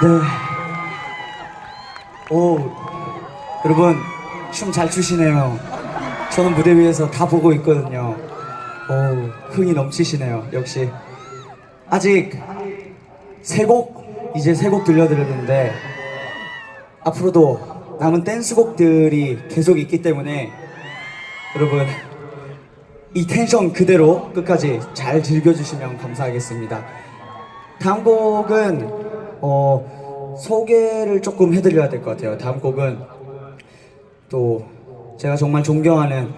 네. 오, 여러분, 춤 잘 추시네요. 저는 무대 위에서 다 보고 있거든요. 오, 흥이 넘치시네요. 역시. 아직 세 곡, 이제 세 곡 들려드렸는데, 앞으로도 남은 댄스곡들이 계속 있기 때문에, 여러분, 이 텐션 그대로 끝까지 잘 즐겨주시면 감사하겠습니다. 다음 곡은 어, 소개를 조금 해드려야 될 것 같아요. 다음 곡은 또 제가 정말 존경하는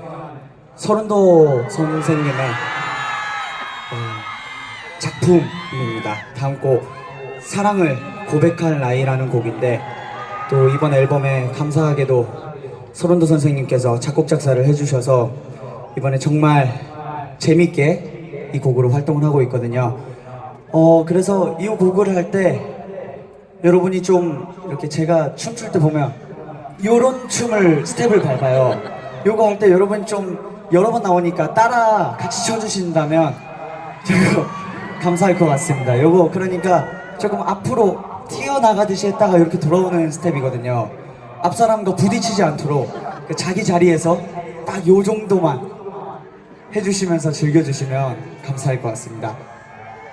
서른도 선생님의 어, 작품입니다. 다음 곡 사랑을 고백할 나이라는 곡인데 또 이번 앨범에 감사하게도 서른도 선생님께서 작곡 작사를 해주셔서 이번에 정말 재밌게 이 곡으로 활동을 하고 있거든요. 어 그래서 이 곡을 할 때 여러분이 좀 이렇게 제가 춤출 때 보면 요런 춤을 스텝을 밟아요. 요거 할 때 여러분 좀 여러 번 나오니까 따라 같이 쳐주신다면 저거 감사할 것 같습니다. 요거 그러니까 조금 앞으로 튀어나가듯이 했다가 이렇게 돌아오는 스텝이거든요. 앞 사람과 부딪히지 않도록 그 자기 자리에서 딱 요 정도만 해주시면서 즐겨주시면 감사할 것 같습니다.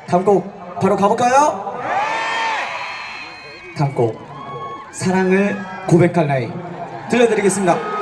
다음 곡 바로 가볼까요? 곡 사랑을 고백할 나이 들려드리겠습니다.